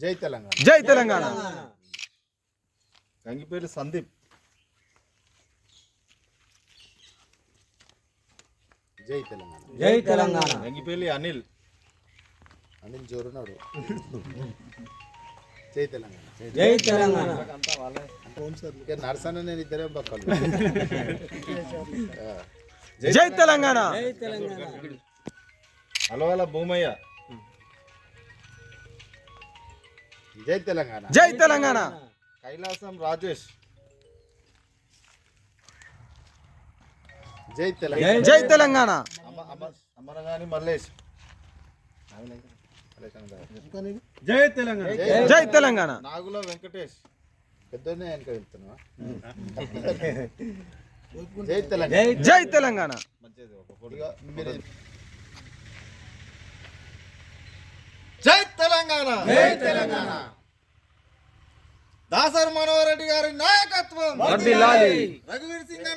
జై తెలంగాణ. జై తెలంగాణ. గంగిపేలి సందీప్. జై తెలంగాణ. జై తెలంగాణ. గంగిపేలి అనిల్. అనిల్ జోరున్నాడు జై తెలంగాణ. జై తెలంగాణ. ఇక నర్సన్న నేను ఇద్దరే పక్కలు జై తెలంగాణ. జై తెలంగాణ. అలవాల భూమయ్య. జై తెలంగాణ. జై తెలంగాణ. కైలాసం రాజేష్. జై తెలంగాణ. జై తెలంగాణ. అమ- అమ- అమరగాని మల్లేష్. జై తెలంగాణ. జై తెలంగాణ. నాగుల వెంకటేష్. పెద్దనే వెనక వెళ్తున్నావా జై తెలంగాణ. జై జై తెలంగాణ మంచిది తెలంగాణ. దాసరి మనోహర్ రెడ్డి గారి నాయకత్వం. రఘువీర్ సింగ్